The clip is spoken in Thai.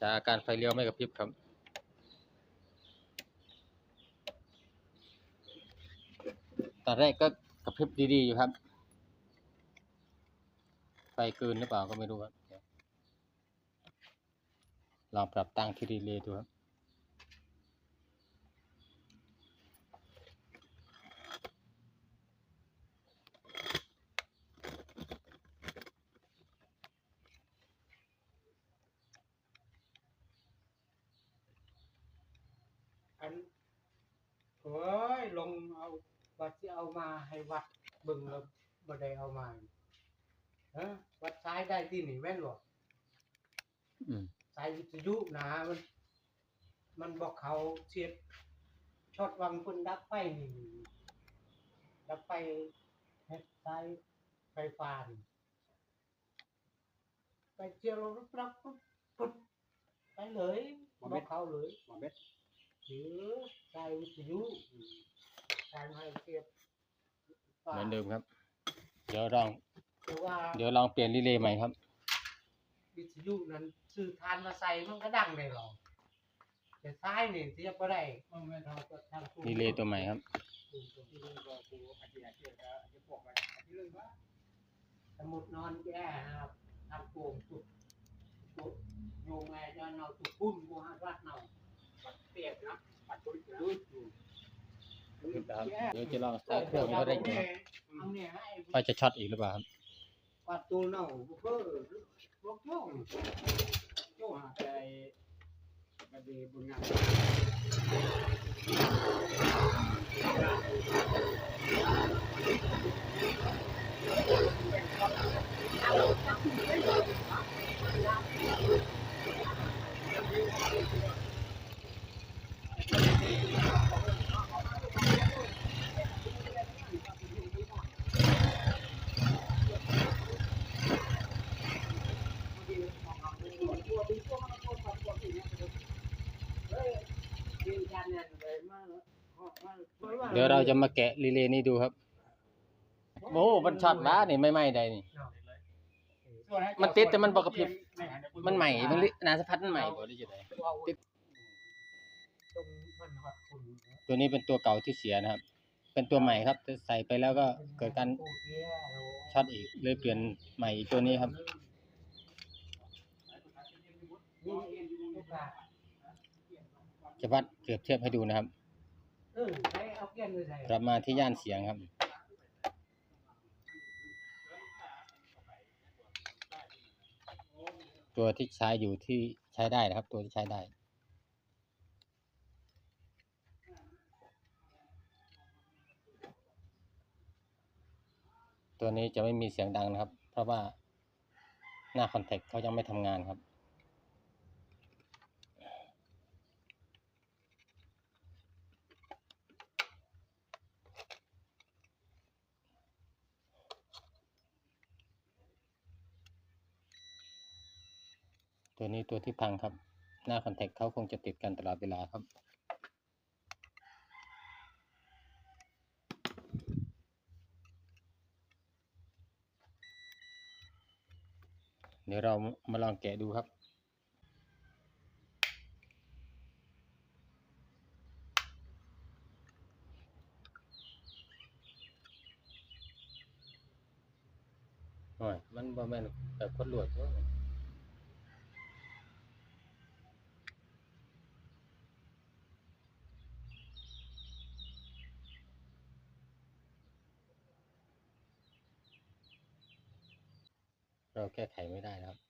จากอาการไฟเลี้ยวไม่กระพริบครับ ตอนแรกก็กระพริบดีๆอยู่ครับ ไฟเกินหรือเปล่าก็ไม่รู้ครับลองปรับตั้งที่รีเลย์ดูครับ อันเฮ้ยลงเอาวัดที่เอามาให้วัดเบิ่งแล้วบ่ได้เอามาฮะวัดซ้ายได้ที่นี่แม่นบ่อืมสายวิทยุนะมัน มันบอกเขาเสียบช็อตวังคนดับไฟนี่ดับไฟเฮ็ดสายไฟฟ้านี่ไปเจียวรถรับปุ๊บปุ๊บไปเลยบอกเขาเลยหมอเม็ด หรือสายวิทยุทางให้เสียบเหมือนเดิมครับ เดี๋ยวลอง แต่ว่าเดี๋ยวลองเปลี่ยนรีเลย์ใหม่ครับ วิทยุนั้นซื้อทานมาใส่มันก็ดังได้หรอกแต่ซ้ายนี่เสียบบ่ได้มันไม่เท่ากับทางตู้รีเลย์ตัวใหม่ครับที่เรื่องก็กูอาจจะอาจจะอาจจะบอกว่าอาจจะเรื่องว่าสมุดนอนแย่นะครับทำโป่งสุดสุดโยงไงจะเนาตุกพุ่มกูหัดวัดเนา ปัดเปียกนะปัดตุ้ยตุ้ยอยู่ เดี๋ยวจะลองสตาร์ทเครื่องก็ได้ยินเอาเนี่ยให้ไฟจะช็อตอีกหรือเปล่าครับวัดตูเนาเพื่อพวกโยงโจ้หาใจกระดีบุญงาน ยืนยันเนี่ยเลยมากเลยมาก เดี๋ยวเราจะมาแกะรีเลย์นี้ดูครับ โอ้มันช็อตว้านี่ไม่ไหม้ใดนี่ มันติดแต่มันบอกกระพริมันใหม่มันลินาสพัดมันใหม่บ่ได้จะไดติดตัวนี้เป็นตัวเก่าที่เสียนะครับ เป็นตัวใหม่ครับแต่ใส่ไปแล้วก็เกิดการช็อตอีกเลยเปลี่ยนใหม่อีกตัวนี้ครับจะวัดเปรียบเทียบให้ดูนะครับ เออ กลับมาที่ย่านเสียงครับ ตัวที่ใช้อยู่ที่ใช้ได้นะครับ ตัวที่ใช้ได้ตัวนี้จะไม่มีเสียงดังนะครับ เพราะว่าหน้าคอนแทคเขายังไม่ทำงานครับ ตัวนี้ตัวที่พังครับ หน้าคอนแทคเขาคงจะติดกันตลอดเวลาครับ เดี๋ยวเรามาลองแกะดูครับโอ้ยมันบ่แม่นแบบคนลวดเเราแก้ไขไม่ได้นะครับ